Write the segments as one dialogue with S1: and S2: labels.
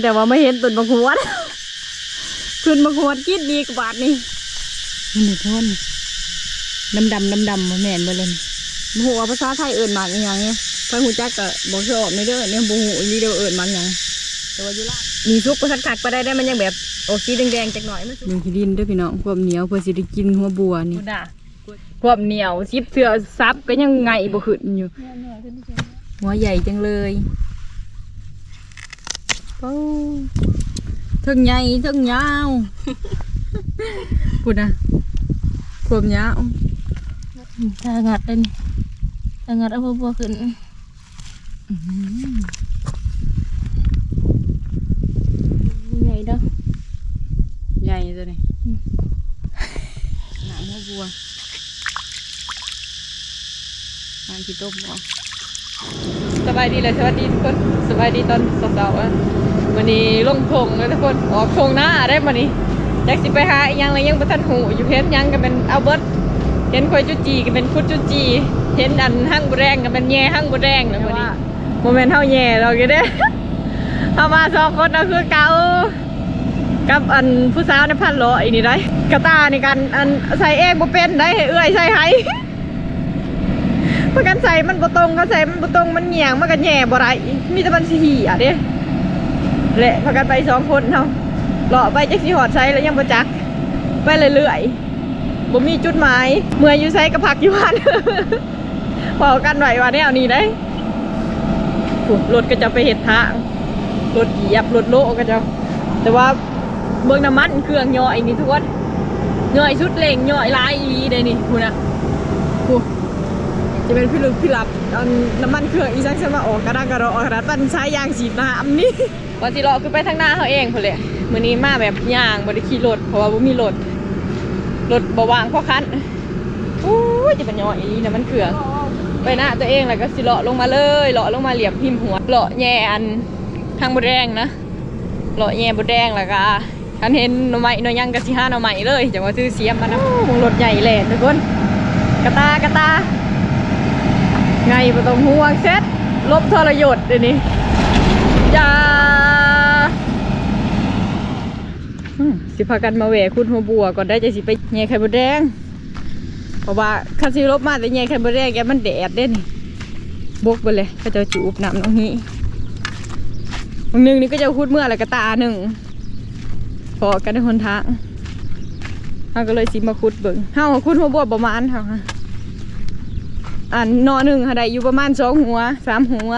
S1: แต่ว่าไม่เห็นต้นมะขวดขึ้นมะขวดกินดีกว่าบาทนี่นี่ทุนดำดำดำดำมาแม่นไปเลยนี่หัวาภาษาไทยเอิญมากอหย่างเงี้ยไปหูจักก็บอกชอบในเด้อเนี่ยบูหูอีนี่เด้อเอิญมากอย่างแต่ว่าอยู่ล่างมีซุกก็คักๆไปได้ได้มันยังแบบโอ้สีแดงๆจักหน่อยมันมีขี้ดินด้วยพี่น้องความเหนียวเพื่อสิได้กินหัวบัวนี่ความเหนียวซิบเสือซับก็ยังไงบ่ขึ้นอยู่หัวใหญ่จังเลย โอ้ทั้งใหญ่ทั้งยาวพูดนะความยาว
S2: ถ้างัดเลยนี่ถ้างัดเอาบัวขึ้นใหญ่เด้อ
S1: ใหญ่ตัวนี้หนังหัวบัวงานที่ต้มบ่สบายดีเลยสวัสดีทุกคนสบายดีตอนเสาร์ๆอะวันนี้ลงพงแล้วทุกคนออกพงหน้าได้มานี้แจ็คสิไปหาอีหยังอะไรยังบ่ทันหูอยู่เพชรยังก็เป็นเอาเบิร์ดเห็นคอยจุจีก็เป็นคุดจุจีเห็นอันหั่งบุแรงก็เป็นแย่หั่งบุแรงนะวันนี้โมเมนต์เท่าแย่เราก็ได้เอามาสองคนเอาคือเก่ากับอันผู้สาวในพันโลอีนี่ได้กระตาในการอันใส่เองบ่เป็นได้ให้เอื้อยใส่ให้ เพรากันใส่มันบ่ตรงก็ใส่มันบ่ตรงมันเหี่ยงมันก็แหย่บ่ได้มีแต่มันสิเหี่ยเด้แหละพากันไปสองคนเฮาเลาะไปจักสิฮอดใช้แล้วยังบ่จัก ไปเรื่อยๆบ่มีจุดหมายเมื่ออยู่ไสก็พักอยู่บ้านพอกันไหว้ว่าแนวนี้ได้รถก็จะไปเฮ็ดทางรถเหยียบรถโลก็จะแต่ว่าเบิ่งน้ำมันเครื่องย่อยนี่ทุกคนย่อยชุดเล่งย่อยลายอีเด้นี่คุณนะกู จะเป็นพี่ลึกพี่หลับตอนน้ำมันเครื่องอีซักจะมาออกกระด้างกระรอออกกระดาตันใช้ยางสีดน้ำนี่วันที่รอคือไปทางหน้าเขาเองพอเลยมือนี้มาแบบยางบ่ได้ขี่รถเพราะว่าบ่มีรถรถบ่ว่างพราะคันโอ้ยจะเป็นย่อยอีน้ำมันเครื่องไปหน้าตัวเองแล้วก็สิเลาะลงมาเลยเลาะลงมาเหลี่ยมพิมพ์หัวเลาะแย่อันทางบดแรงนะเลาะแย่บดแดงแล้วก็คันเห็นหน่อไม้หน่อยังกะสิห้าหน่อไม้เลยจังว่าซื้อเสียมมานะมงรถใหญ่แหละทุกคนกระตากระตา ไงบ่ต้องห่วงเซ็ตลบทรยศเดี๋ยวนี้อย่าสิพากันมาแหวกคุณหัวบัวก่อนได้จะสิไปแย่ไข่บดแดงเพราะว่าคันสิลบมาแต่แย่ไข่บดแดงแกมันแดดเด้นี่บกไปเลยก็จะจูบน้ำน้องนี้บางหนึ่งนี่ก็จะคุดเมื่ออะไรก็ตาหนึ่งพอกันในหนทางเขาก็เลยสิมาคุดเบิ่งเฮาคุดหัวบัวประมาณเฮาค่ะ อันนอหนึ่งค่ะได้อยู่ประมาณสองหัวสามหัว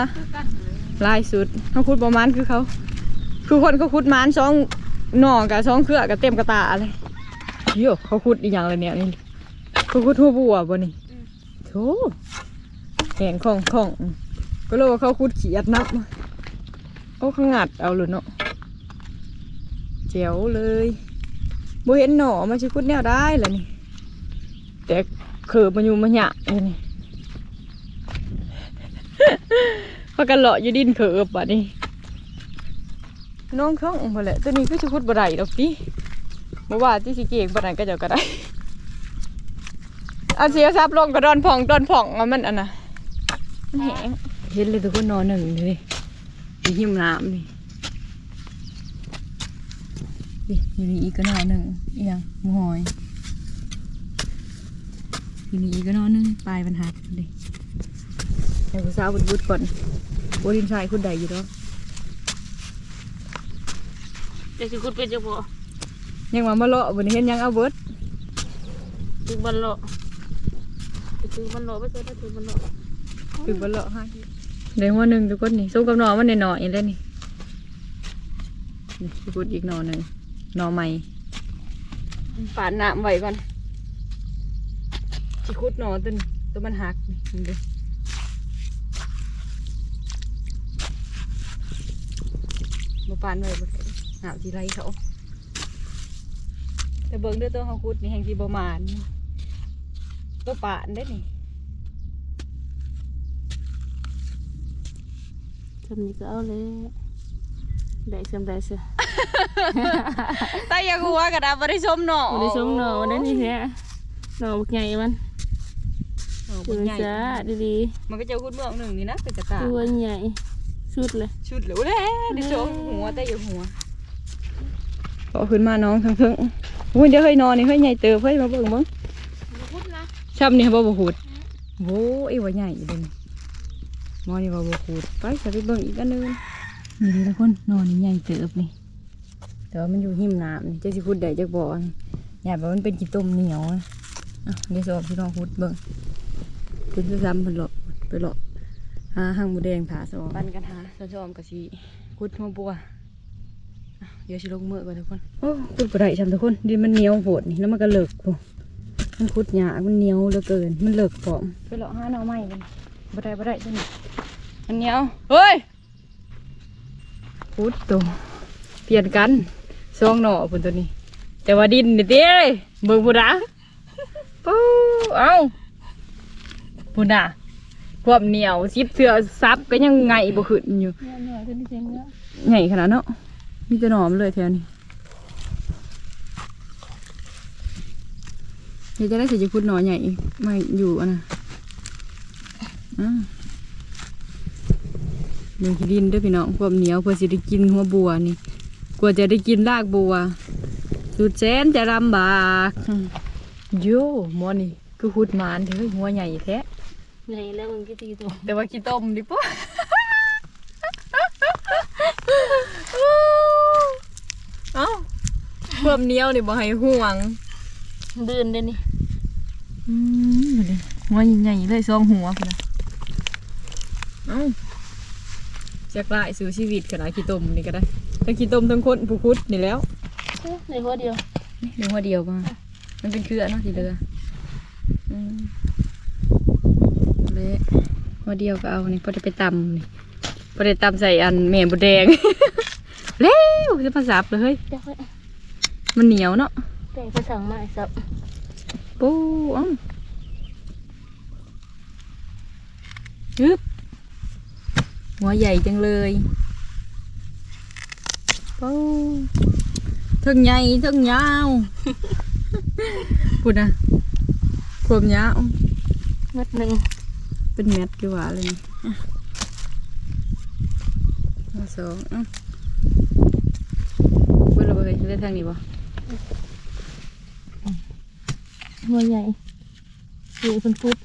S1: ลายสุดเขาคุดประมาณคือเขา คือคนเขาคุดมานสองหน่อกับสองเครือกับเต็มกระตาเลยโยเขาคุดอีกอย่างเลยเนี่ยนี่เขาคุดหัวบัวบ่นี่โธ่แหงของของก็เลยว่าเขาคุดขี้อัดนับเขางัดเอาเลยเนาะเจ๋วเลยบ่เห็นหน่อมาชิคุดแนวได้เลยนี่แต่เขือมันอยู่มันหยะเลยนี่ พากันเลาะอยู่ดินเขือบอะนี่น้องท้องพอแหละตัวนี้ก็ชิคุดบ่ได้ดอกดิบ่อว่าที่สิเก่งบ่ได้ก็เจะก็ได้เอาเสียทรัพย์ลงก็ดอนผ่องดอนผ่องเอามันอันน่ะมันแหงเห็นเลยทุกคนนอนหนึ่งเลยมีหิมน้ำนี่ดิอยู่นี่อีกก็นอนหนึ่งอียงหมูหอยอยู่นี่อีกก็นอนหนึ่งปลายมันหักดิ ให้ผู้สาวบุดบุดก่อนโอดินชายคุณใดอยู่แล้ว
S2: เด็กสิคุดเป็นเจ้าพ่อ
S1: ยังมามาเลาะบนนี้เห็นยังเอาเบิด
S2: ถึงบันโลไปถึงบันโลไปเจอได้ถึงบันโล
S1: ถึงบนเลาะให้เดี๋ยวหัวหนึ่งทุกคนนี่สู้กับหนอมันหน่อยๆเลยนี่นี่ทุกคนอีกหนอหนึ่งหนอใหม่ปาดน้ำไว้ก่อนสิคุดหนอตัวนี้ตัวมันหักนี่นี่เด้ มา ปานไว้บ่ได้หาที่ไรเขา แต่เบิ่งเด้วยตัวเขาคุดนี่แห่งที่ประมาณตัวปานได้นี่
S2: ทำนี้ก็เอาเลยได้เสริมได้เสีย
S1: ตาอยากหัวกระดาษบริชมเนาะ
S2: วันนี้ชมหน่อวันนี้นี่แท้หน่อบักใหญ่มัน
S1: เออ
S2: ดู
S1: บ่ใหญ่
S2: จ้าดี
S1: มันก็จะคุดเมืองหนึ่งนี่นะเป็นกระตา
S2: ๆตัวใหญ่ ชุดเลย
S1: ชุดเหลวแล้ดิโซหัวแต่อยู่หัวก็ขึ้นมาน้องทั้งเพิ่งโอ้ยเดี๋ยวเฮ้ยนอนนี่เฮ้ยใหญ่เติบเฮ้ยมาเบิ่งเบิ่ง
S2: พูดนะ
S1: ช้ำนี่บ่บ่หูดโว้ยว่าใหญ่อยู่เดยวนี่มอนี่บ่บ่หูดไปจะไปเบิ่งอีกอันหนึงนี่เด้อทุกคนนอนนี่ใหญ่เติบนี่แต่ว่ามันอยู่หิมน้ำนี่จะสิขุดได้จักบ่นี่อย่าแบบมันเป็นขี้ต้มเหนียวนะอะเดี๋ยวสอบพี่น้องขุดเบิ่งคุณจะซ้ำเพิ่นหลอกไปหลอก หาหางหมูแดงผาสอบปันกันหาซ้อมๆกับสิขุดหัวบัวอะเดี๋ยวสิลงมือก่อนทุกคนโอ้ขุดบ่ได้ซ้ำทุกคนดินมันเหนียวโหดนี่แล้วมันก็เลิกพุ่มันคุดหยามันเหนียวเหลือเกิน มันเลิกผอมไปเลาะหาหน่อไม้กันบ่ได้บ่ได้จังมันเหนียวเฮ้ยคุดตัวเปลี่ยนกันซองหน่อพุ่นตัวนี้ แต่ว่าดินนี่เต้เบิ่งพุ่นนะปูเอ้าพุ่นน่ะ ความเหนียวซิบเสือซับก็ยังไงบ่ขึ้นอยู่
S2: เนื้อเนื้อขึ้นที่เชียงเนื้อ
S1: ใหญ่ขนาดเนาะมีแต่หนอมเลยแถวนี้เดี๋ยวจะได้สิจะพูดหนอใหญ่มาอยู่อะนะอ่าเดี๋ยวขี้ดินเด้วยพี่น้องความเหนียวเพื่อสิได้กินหัวบัวนี่กว่าจะได้กินรากบัวสุดแสนจะลำบากโย่หมอนี่คือขุดหมานเถอะหัวใหญ่แท้
S2: ใหญ่แล้วมึงกี่ตีตัว
S1: แต่ว่าขี้ต้มดิปุ๊เอ้าเพิ่มเหนียวนี่บ่ให้ห่วง
S2: เดินเด้นี่
S1: อืมเลยหัวใหญ่ๆเลยสองหัวพุ่นนะเอ้าจะกลายสู่ชีวิตขนาดขี้ต้มนี่ก็ได้ทั้งขี้ต้มทั้งคนผู้คุดนี่แล้ว
S2: ในหัวเดียว
S1: นี่เหลือหัวเดียว มามันเป็นเครือเนาะที่เหลืออืมเละหัวเดียวก็เอานี่พอได้ไปตำนี่พอได้ตำใส่อันแม่บุแดง เร็วจะมาสับเลยเฮ้ย
S2: เดี๋ยวค่อย
S1: มันเหนียวเนาะ
S2: แต่งไปสั่งมาไอ้สับ
S1: ปูเอ้าฮึบหัวใหญ่จังเลยปูทึงใหญ่ทึงยาวพูดนะความยาว
S2: เม็ดหนึ่ง
S1: เป็นเม็ดกี่หว่าเลยนี่อะเอาสองอะเบิ่งระเบิดได้ทางนี้บ่
S2: หัวใหญ่สูงเป็นฟุต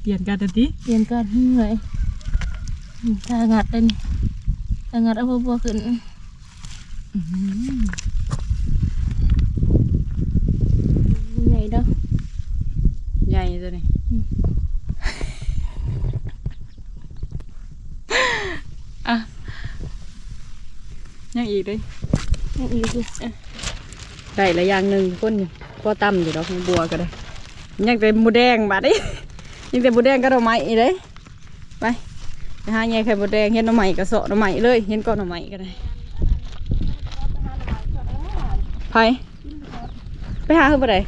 S1: เปลี่ยนกันทันที
S2: เรียนการเหนื่อยอืมถ้างัดได้นี่ถ้างัดเอาหัวบัวขึ้นมันใหญ่เด้อ
S1: ใหญ่ตัวนี้อะ ยังอีกเลย
S2: ยังอีกอยู่
S1: ได้ละอย่างหนึ่งคนอยู่พอตั้มอยู่ดอกบัวก็ได้ ยังแต่หมูแดงบาดนี้ยังแต่หมูแดงก็ดอกไม้อีกเลยไปไปหาแง่ไข่หมูแดงเห็นหน่อไม้ก็เสาะหน่อไม้เลยเห็นก้อนหน่อไม้ก็ได้ไปไปหาคือบ่ได้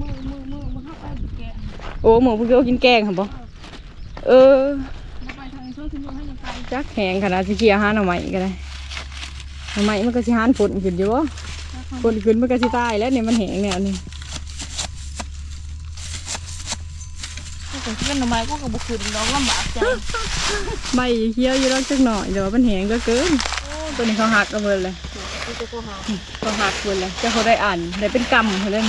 S2: มือมือมือมือเข้าไปแกะ
S1: โอ้หมูเพิ่งเอากินแกงค่ะบ่เออ
S2: มาไปทางช่วยขึ้นมือให้ยังไป
S1: จักแหงขนาดสิเกี่ยวหาหน่อไม้ก็ได้ หน่อไม้มันก็สิหานฝนขึ้นอยู่บ่ฝนขึ้นมันก็สิตายแล้วเนี่ยมันแหงแนวนี้
S2: แต่ที่เป็นหน่อไม้ก็กระบุกขึ้นน้องลำบากใจ
S1: ใบเขียวอยู่รอกจักหน่อยเดี๋ยวมันแหงก็เกินตัวนี้เขาหักกันเบิดเลย
S2: ที่จะโทรหา
S1: เขาหักเบิดเลยจะเขาได้อ่านได้เป็นกรรมเขาเล่น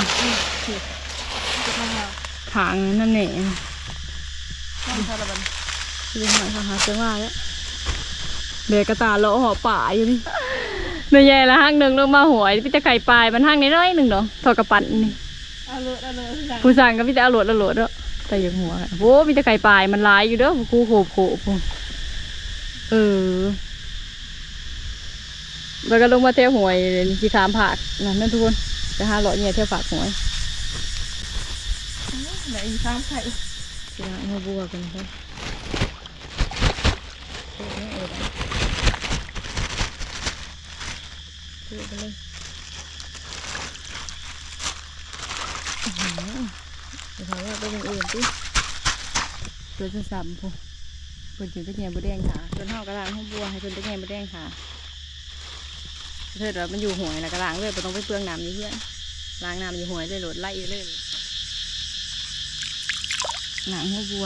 S2: จะโทรหา
S1: ขางนั่นเอง
S2: น้องชาละบัน
S1: เรื่องหาเขาหักจังว่าแล้วเบกกระตาเลาะหอป่าอยู่นี่ เนื้อใหญ่ละห้างหนึ่งลงมาหวยพี่จะไข่ปลายมันห้างน้อยๆหนึ่งดอกทอกระปั่นนี่
S2: เอาเลยเอาเลยสั่ง
S1: ผู้สั่งก็พี่จะเอาโหลดเอาโหลดเด้อแต่อยังหัวค่ะโว้พี่จะไข่ปลายมันลายอยู่เด้อกูโขบโขบพุ่นเออแล้วก็ลงมาเที่ยวหวยสีขามผากนั่นนั่นทุกคนจะหาเลาะเนี่ยเที่ยวฝากหวย
S2: ไหนอีกสามไข่
S1: สีหาหัวบัวกันครั เดี๋ยวไปเลยอื้อหือเดี๋ยวเขาว่าไปเป็นอื่นสิเกิดจะซ้ำพุ่นเพิ่นกินตะแกรงบดแดงค่ะจนเฮากระลางห้องบัวให้เพิ่นตะแกรงบดแดงค่ะเถิดว่ามันอยู่หวยแล้วกระลางเลยบ่ต้องไปเปลืองน้ำอยู่เพื่อนล้างน้ำอยู่หวยเลยโหลดไล่อยู่เลยล้างห้องบัว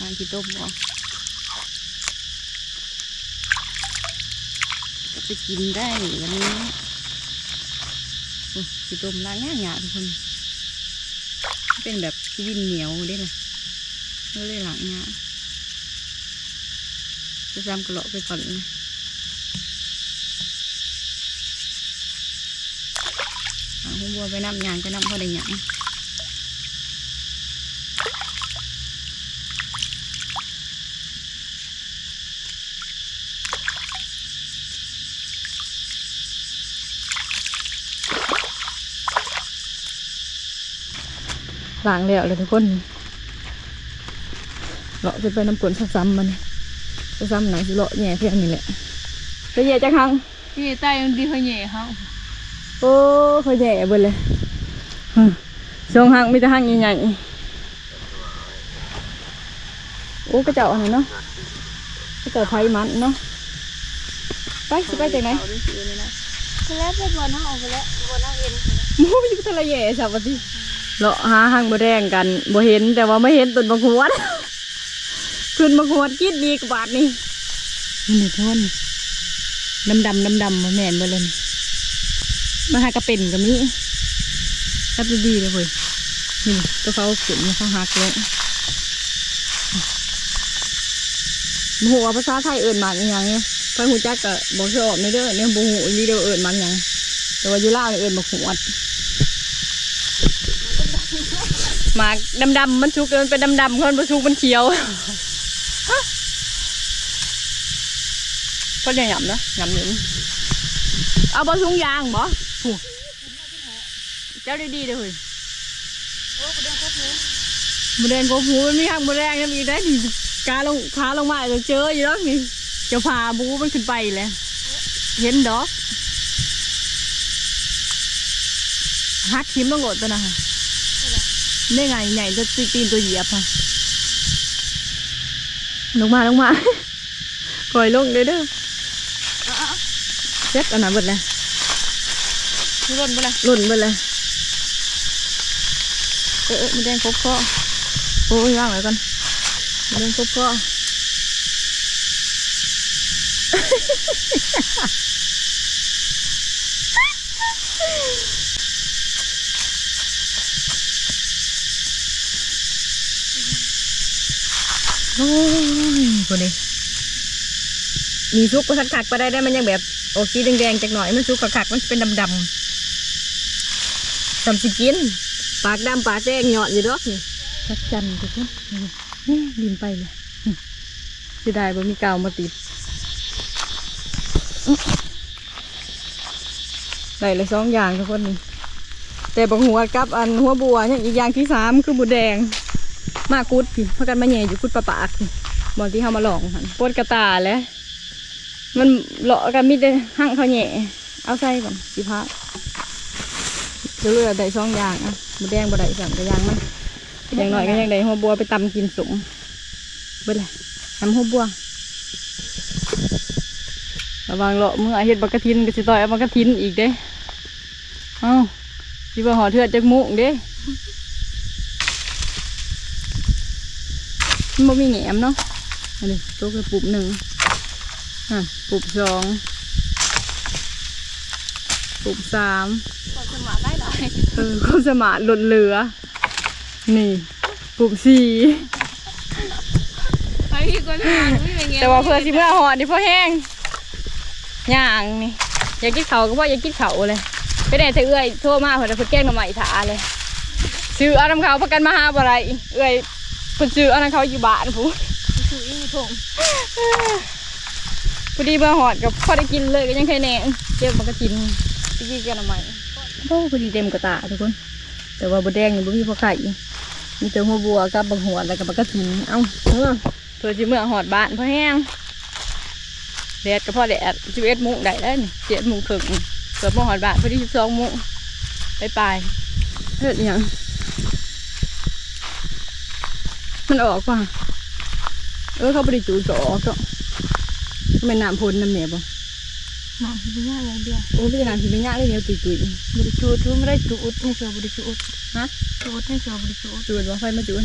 S2: งานที่ต้มบ่ ไปกินได้วันนี้โอ้ที่ต้มล้างง่ายๆทุกคน เป็นแบบดินเหนียวได้เลยก็เลยหลังง่ายจะซ้ำกระเลาะไปก่อนเลยหาหัวบัวไปน้ำยางก็น้ำพอได้หยัง
S1: ล้างแล้วเลยทุกคนเลาะจะไปน้ำกลนซ้ำๆมันซ้ำๆหนังสิเลาะแง่เพียงนี่แหละจะแย่จักครั้ง
S2: นี่ใต้มันดีเขาแย่เขา
S1: โอ้เขาแย่เบิดเลยฮึช่วงหังมีแต่หังใหญ่ๆโอ้กระเจ้าอันไหนเนาะกระเจ้าไทยมันเนาะไปสิไปจากไหน
S2: ไปแล้วไปบอลเขาออกไปแล้วบอลเขาเห็น
S1: หมูอยู่ทะเลแย่สับปะที เลาะหาหังบ่แดงกันบ่เห็นแต่ว่าไม่เห็นต้นบางขวดขึ้นบางขวดกินดีกว่าบาทนี่นี่ทุกคนดำดำดำดำๆมาแม่นมาเลยนี่มาหากระเป็นกับนี้รับดีๆเลยเว้ยนี่ตัวเขาขึ้นมาเขาหักลงหัวภาษาไทยเอิ่นหมันอหย่างเงี้ยไปหูจักกะบอกชอบในเด้อเนี่ยบูหูอีเดียวเอิ่นหมันหยังแต่ว่าอยู่ล่าวเนี่ยเอิ่นมาขวด หมากดำๆมันชุกมันเป็นดำๆคนมันชุกมันเขียวก็ยังหยำนะหยำอยู่งเอาบอชุงยางบ่ผู้เจ้าดีเด้อเฮ้ย
S2: โอ้กระเด็นคบเลย
S1: หมูแดงโกหูมันมีหักหมูแดงนะมีได้ดีกาลงขาลงมาจะเจออยู่แล้วนี่เจะพาบูมันขึ้นไปเลยเห็นดอกฮักทิมต้องโหลดตัวนะ ค่ะนี่ไงใหญ่จะตีตีนตัวเหยียบค่ะลงมาลงมาปล่อยลงเด้อเด้อเซ็ตอันนั้นหมดเลย
S2: คือร่นไปเลย
S1: หล่นไปเลยเออเออมันแดงครบข้อโอ้ยว่างไว้ก่อนมันแดงครบข้อ ยคนนี้มีซุกก็คักๆไปได้ได้มันยังแบบโอเคแดงๆจากหน่อยมันซุกคักๆมันเป็นดำๆทำสิกิน ปากดำปากแดงหยาะอยู่ดอกนี่ชักจันทุกคนนี่ดินไปเลยจะได้บ่มีกาวมาติดอื้อได้เลยสองอย่างทุกคนนี่แต่บางหัวกับอันหัวบัวเนี่ยอีกอย่างที่สามคือบุแดง มากุดพี่พากันมาแย่อยู่กุดปลาปากบอนที่เขามาหลองหันปวดกระตาแล้วมันเลาะกันมีแต่หั่งเขาแย่เอาใส่ก่อนสิพาเรือๆได้สองยางอะหมูแดงบ่ได้สั่งกระยางมันอย่างหน้อยก็ยังได้หัวบัวไปตำกินสมเบิดเลยทำหัวบัวระวังเลาะเมื่อเฮ็ดบักกะทินก็สิต่อยเอาบักกะทินอีกเด้เอ้าสิว่าหอเทือดจักมุกเด้ มันบ่มีแหนมเนาะอันนี้ตัวกระปุบหนึ่งอะปุบสองปุบสาม
S2: ก่อนสมัครได้หน่อย
S1: เออความสมารถหล่นเหลือ นี่ ปุ่มสี่
S2: ไปพี่ก่อนสมัครไม่เป็นไง
S1: แต่ว่าเพื่อสิเมื่อหอดนี่พอแห้งย่างนี่อยากกินเขาวก็บอกอยากกินเขาวเลยไปไหนเธอเอื้อยโทรมาเพื่อนเพื่นแกล้งมาใหม่ถาเลยซื้อเอาน้ำเขาวประกันมาหาบ่ไรเอื้อย เพิ่นซื้อเอาน้ำเขาวอยู่บ้านผู้
S2: คืออีมีผง
S1: พอดีเมื่อหอดกับพอได้กินเลยก็ยังใครแหน่เก็บมันก็กินไปกินกันเอาใหม่โอ้พอดีเต็มกระตาทุกคน แต่ว่าบดแดงนี่บ่มีพอไข่มีแต่หัวบัวกับบางหัวแล้วก็บักกะทิน เอ้าเออเพื่อสิเมื่อหอดบ้านพอแห้งแดดก็พอแดดสิบเอ็ดโมงได้แล้วนี่เจ็ดโมงครึ่งเกือบโมงหอดบ้านพอดีสิบสองโมงไปปลายๆเฮ็ดอิหยัง มันออกป่ะเออเขาบริจูดก็ออกก็ไม่น้ำพ่นน้ำเนี่ยบ่
S2: หนังพี่ย่าอย่างเดียว
S1: โอ้พี่น้ำที่ไม่ยากเลยเนี่ยตุยตุย
S2: บริจูดรู้ไม่ได้จูดให้เสือบริจูด
S1: ๆฮะ
S2: จูดให้เสือบริจูด
S1: จูดว่าไฟมาจูด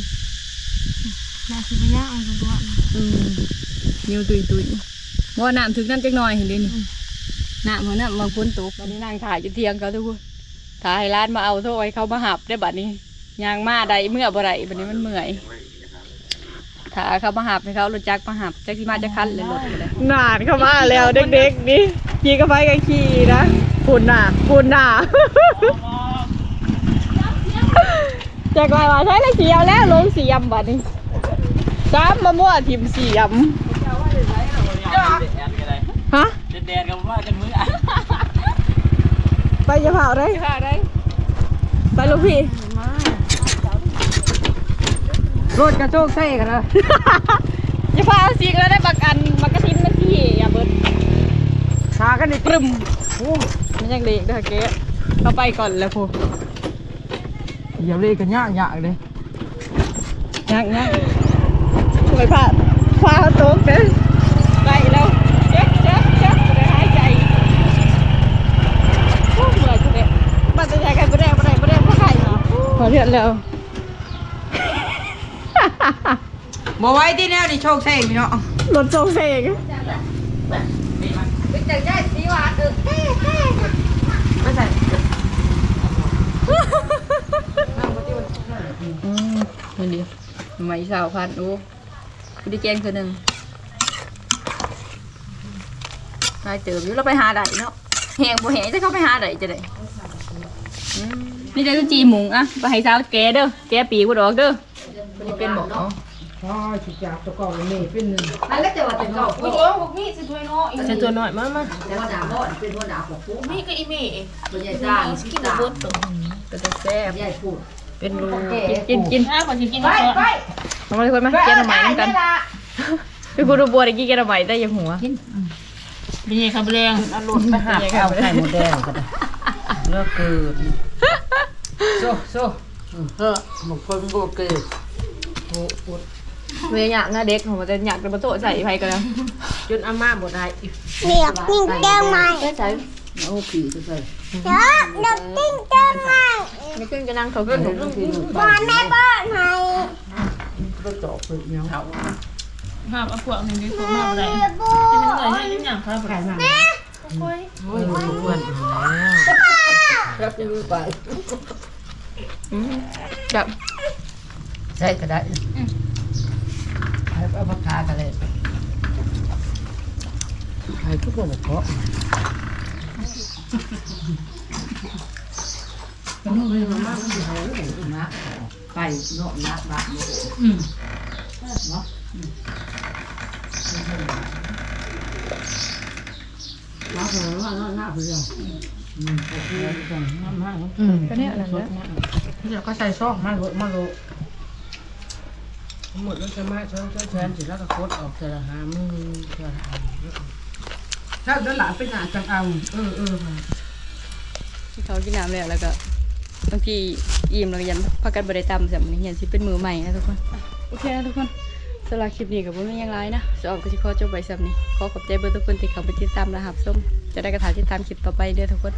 S3: น่าสิบย่างอันตัวนะ
S2: อืมเหนียวตุยตุยบ่น้ำถึงน้ำจักหน่อยเห็นดินี่น้ำหัวน้ำบางคนตกวันนี้นั่งถ่ายอยู่เที่ยงเขาทุกคนถ่ายให้ร้านมาเอาโซ่ไว้เขามาหับได้บัดนี้ยางมาใดเมื่อบ่ไรบัดนี้มันเมื่อย ถ้าเขามาหับให้เขารถจักรมาหับจักที่มาจะคันเลยรถไปเลย
S1: นานเข้ามาแล้วเด็กๆนี่ขี่ก็ไปกันขี่นะปุ่นน่ะปุ่นน่ะจากลายว่าใช้เลยเสียมแล้วลงเสียมบัดนี้ซ้ำมะม่วงทิมเสียมฮะ
S4: แดดๆกับว่ากันมื้ออะ
S1: ไปจะเผาได้ไปลูกพี่
S2: รถกระโจกใส่กันนะ
S1: จะพาเอาสิกแล้วได้ประกันมักกะทินมันที่อย่าเบิด
S2: ชากันนี่
S1: ปรึมโอ้มันยังเด็กเด้อเก๊เราไปก่อนแล้วพู
S2: อย่าเล่กันยากยากเลย
S1: ยังยังไปพาพาเขาตกเด้อไปแล้วเจ๊กเจ๊กเจ๊กบ่ได้หายใจโอ้เหนื่อยจังเลยบัดจะใช้กันบ่ได้บ่ได้บ่ได้เพราะใครเนาะพอเทือนแล้ว
S2: บ่ไว้ที่แนวนี่โชคใส่พี่เนาะ
S1: รถโซเซง
S2: ไม่ใส่
S1: อืม
S2: มันดีไหมสาวพันโอ้กูได้แกงตัวหนึ่งตายเติบอยู่เราไปหาได้เนาะแหงบ่แหงจะเข้าไปหาได้จะได้อืมนี่ได้ก็จีหมุงอะไปให้สาวแกเด้อแกปีกูดอกเด้อ มันจะเป็นบอกเนาะ
S5: อ๋อสิจากตะกอนนี่เป็นหนึ่ง
S2: มันก็จะว่าเป็นเก่า
S3: โอ้โหพวกนี้สิถ้วยน้อย
S5: ใช้ตัวน้อยมากมา
S2: แต่ว่าดาบอนเป็นหัวดาบของปุ๊
S3: นี่ก็อีเมย์
S2: ตัวใหญ่จ้า
S3: กินกับเบิร์ดตัว
S2: ก็จะแซ่บใหญ่พูด
S5: เป็นรู
S1: กินกิน
S3: อะขอชิมกินก่อน
S1: เอามาเลยคนมาแกงหน่อไม้น้ำกันพี่กูดูบัวได้กี่แกงหน่อไม้ได้ยังหัว
S3: เป็นยังครับเรียง
S5: ไปหาข้าวไข่หมูแดงก็ได้เลิกเกิดโซ่โซ่เฮ้อหมกคนโบเกิด โอ้อด
S1: เมียอยากหน้าเด็กของมันจะอยากเป็นประตูใส่ไฟกันแล้ว
S5: จนอาม่าบ่ได้
S6: เรียกติ้งเจ้าใหม่
S2: ใช่
S5: โอ้ผีจะใส่
S6: เด้อเด็กติ้งเจ้าใหม่
S1: ไม่ขึ้นก็นั่งเขาขึ้น
S6: บอลแม่บ้านให้
S5: ก็เจาะเปิดเนาะ
S3: ภาพเอาพวกหนึ่งดีพวกมาอะไร
S6: เรียบู
S3: จะเป็นอะไรให้ยิ่งอย่างครับ
S5: ไข่มาโอ้ยอ้วนแล้วรับมือไป
S1: แบ บ
S5: ใช่ก็ได้ให้เอามาทากันเลยใครทุกคนก็เป็นนู่นเลยมามันอยู่นะไปเนาะนักนักเนาะน้าเผือว่าน้าเผืออืมโอเคจังน้ำมาก
S1: อืมก็เนี่ยนั่นแหละ
S5: เดี๋ยวก็ใส่ซองมาโลมาโล หมดแล้วจะมาช้อนช้อนแชนสิแล้วก็โคตรออกแต่ละหามือแต่ละอันถ้าเดินหลานไปหนาจังเอาเออเออ
S2: ที่เขากินน้ำแล้วแล้วก็บางทีอิ่มแล้วก็ยันพักกันบริตามแบบนี้ยันสิเป็นมือใหม่นะทุกคนโอเคนะทุกคนสำหรับคลิปนี้กับผมไม่ยังไรนะจะออกก็สิขอจบไปสับนี้ขอขอบใจเบอร์ทุกคนที่เขาไปติดตามและหับส้มจะได้กระถาติดตามคลิปต่อไปด้อทุกคน